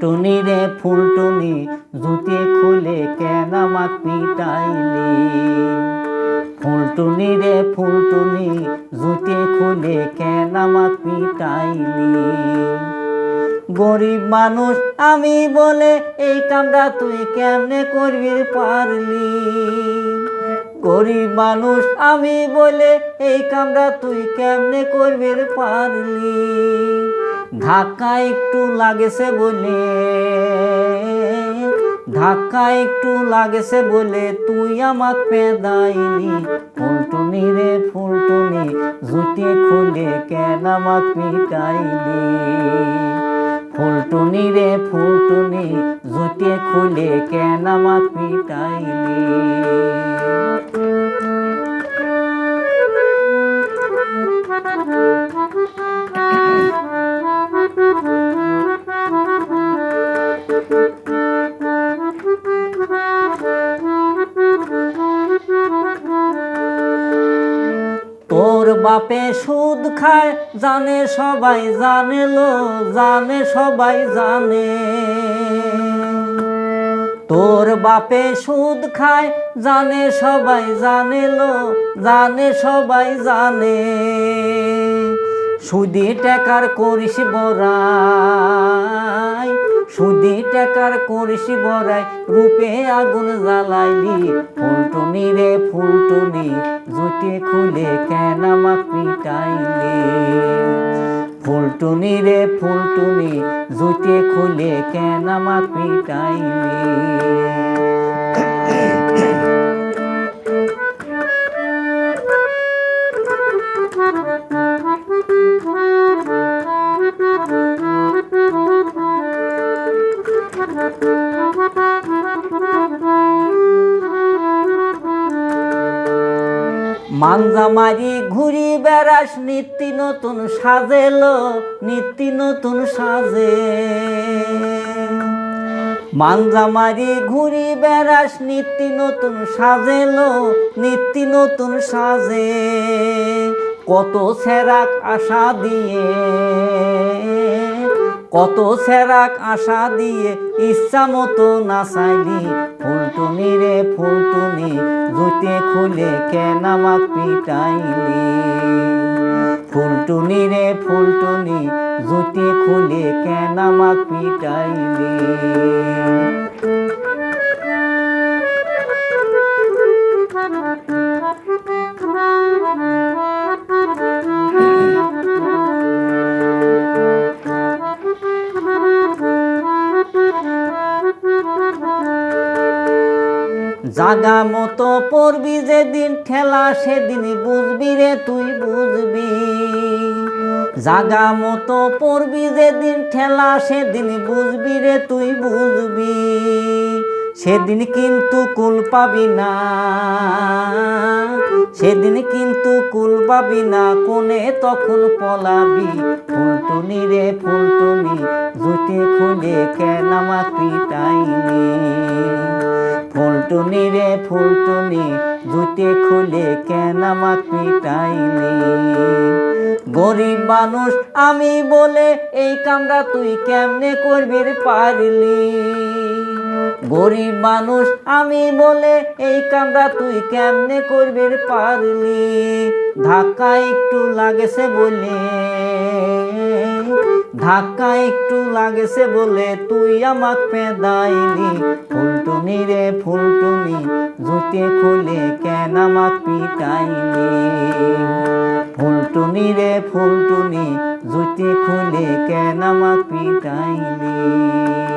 ফুলটুনি রে ফুলটুনি জুতি খুলে কেন আমাক পিটাইলি? ফুলটুনি রে ফুলটুনি জুতি খুলে কেন আমাক পিটাইলি? গরিব মানুষ, আমি বলে এই কামটা তুই কেমনে করবি পারলি? গরিব মানুষ, আমি বলে এই কামটা তুই কেমনে করবি পারলি? ধাক্কা একটু লাগেছে বলে, ধাক্কা একটু লাগেছে বলে তুই আমাক পেদাইলি। ফুলটুনি রে, ফুলটুনি, জুতি খুলে কেন আমাক পিটাইলি? ফুলটুনি রে, ফুলটুনি, জুতি খুলে কেন আমাক পিটাইলি? তোর বাপে সুদ খায়, জানে সবাই জানে লো জানে সবাই জানে। তোর বাপে সুদ খায়, জানে সবাই জানে লো জানে সবাই জানে। সুদি টাকার করিস বড়াই সুদি টাকার করিসি বড়াই রূপে আগুন জ্বালাইলি। ফুলটুনি রে ফুলটুনি জুটি খুলে কেন আমাক পিটাইলি ফুলটুনি রে ফুলটুনি জুটি খুলে কেন আমাক পিটাইলি মানজা মারি ঘুরি বেড়াস, নিত্য নতুন সাজেলো, নিত্য নতুন সাজে। মানজা মারি ঘুরি বেড়াস, নিত্য নতুন সাজেলো, নিত্য নতুন সাজে। কত সেরাক আশা দিয়ে কত সেরাক আশা দিয়ে ইচ্ছা মতো নাচাইলি। ফুলটুনি রে ফুলটুনি জুতে খুলে কেন আমাক পিটাইলি? ফুলটুনি রে ফুলটুনি জুতে খুলে কেন আমাক পিটাইলি? জাগা মতো পড়বি যেদিন ঠেলা সেদিন বুঝবি রে তুই বুঝবি। জাগা মতো পড়বি যেদিন ঠেলা সেদিন বুঝবি রে তুই বুঝবি। সেদিন কিন্তু কুল পাবি না, সেদিন কিন্তু কুল পাবি না কোনে তখন পলাবি ফুলটুনি রে ফুলটুনি জুটি খুলে কেন আমাক পিটাইনি ফুলটুনি রে ফুলটুনি, জুতে খুলে কেন আমাক পিটাইলি? গরিব মানুষ, আমি বলে এই কামটা তুই কেমনে করবি পারলি? গরিব মানুষ, আমি বলে এই কামটা তুই কেমনে করবি পারলি? ধাক্কা একটু লাগেছে বলে। ধাক্কা একটু লাগেছে বলে তুই আমাক পেদাইলি। ফুলটুনি রে ফুলটুনি, জুতে খুলে কেন আমাক পিটাইলি? ফুলটুনি রে ফুলটুনি, জুতে খুলে কেন আমাক পিটাইলি?